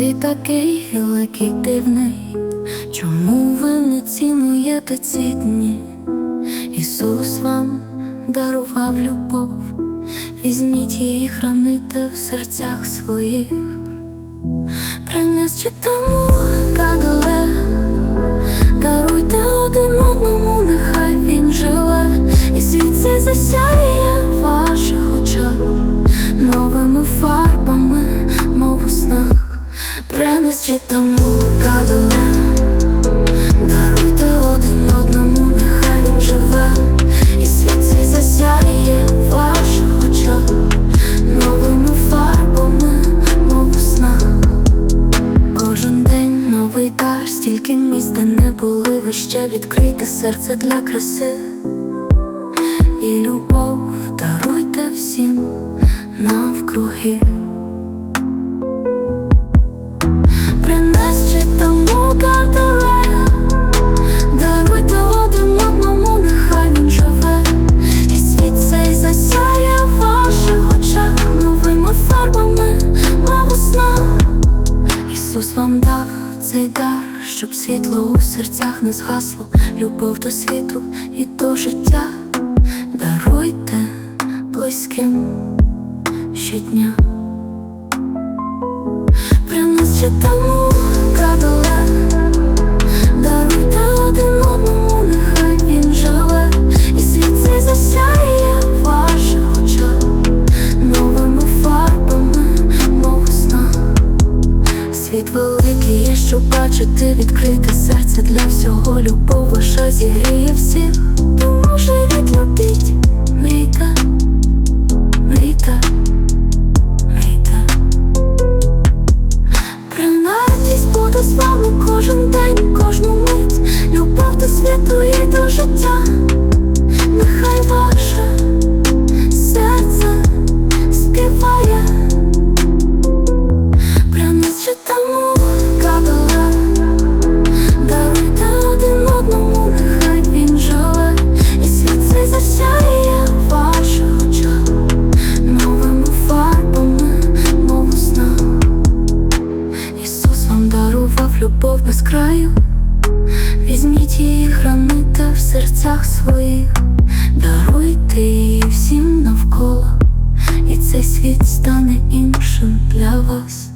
світ такий великий дивний, чому ви не цінуєте ці дні? Ісус вам дарував любов, візьміть її, храните в серцях своїх, приніс чи тому місць, де не були ви ще відкрийте серце для краси і любов даруйте всім навкруги. Принес чи тому картеле, даруйте один одному, нехай він живе, і світ цей засяє в очах новими фарбами, мов у. Ісус вам дав цей дар, щоб світло у серцях не згасло, любов до світу і до життя. Даруйте близьким щодня. Чи тому кадале, даруйте один одному, нехай він живе, і світ цей засяє ваших очах новими фарбами, мов у. Світ великий щоб бачити, відкрите серце для всього. Любов ваша зігріє всіх, тому живіть, любіть, мрійте, мрійте, мрійте. Принадість буде з вами кожен день, кожну мить, любов до світу і до життя. любов без краю, візьміть її храни та в серцях своїх, даруйте її всім навколо, і цей світ стане іншим для вас.